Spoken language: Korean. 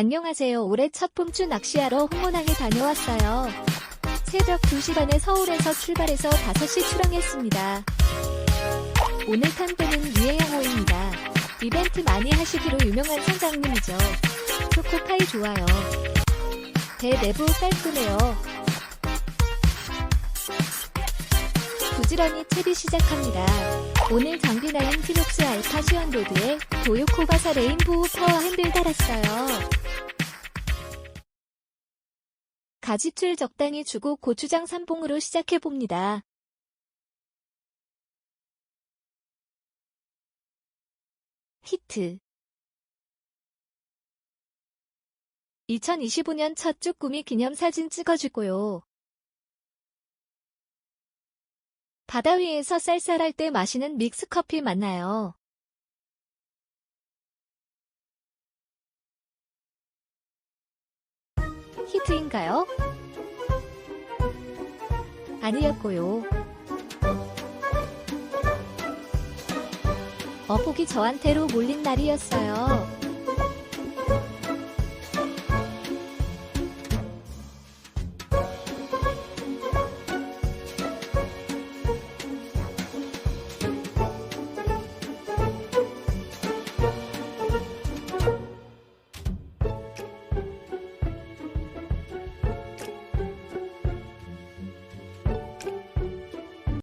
안녕하세요. 올해 첫 봄추 낚시하러 홍문항에 다녀왔어요. 새벽 2시 반에 서울에서 출발해서 5시 출항했습니다. 오늘 탄 배는 유해영호입니다. 이벤트 많이 하시기로 유명한 선장님이죠. 초코파이 좋아요. 배 내부 깔끔해요. 부지런히 채비 시작합니다. 오늘 장비나인 피녹스 알파 시연로드에 도요코바사 레인보우 파워 핸들 달았어요. 가지줄 적당히 주고 고추장 삼봉으로 시작해봅니다. 히트 2025년 첫 쭈꾸미 기념 사진 찍어주고요. 바다 위에서 쌀쌀할 때 마시는 믹스커피 맞나요? 히트인가요? 아니었고요. 어복이 저한테로 몰린 날이었어요.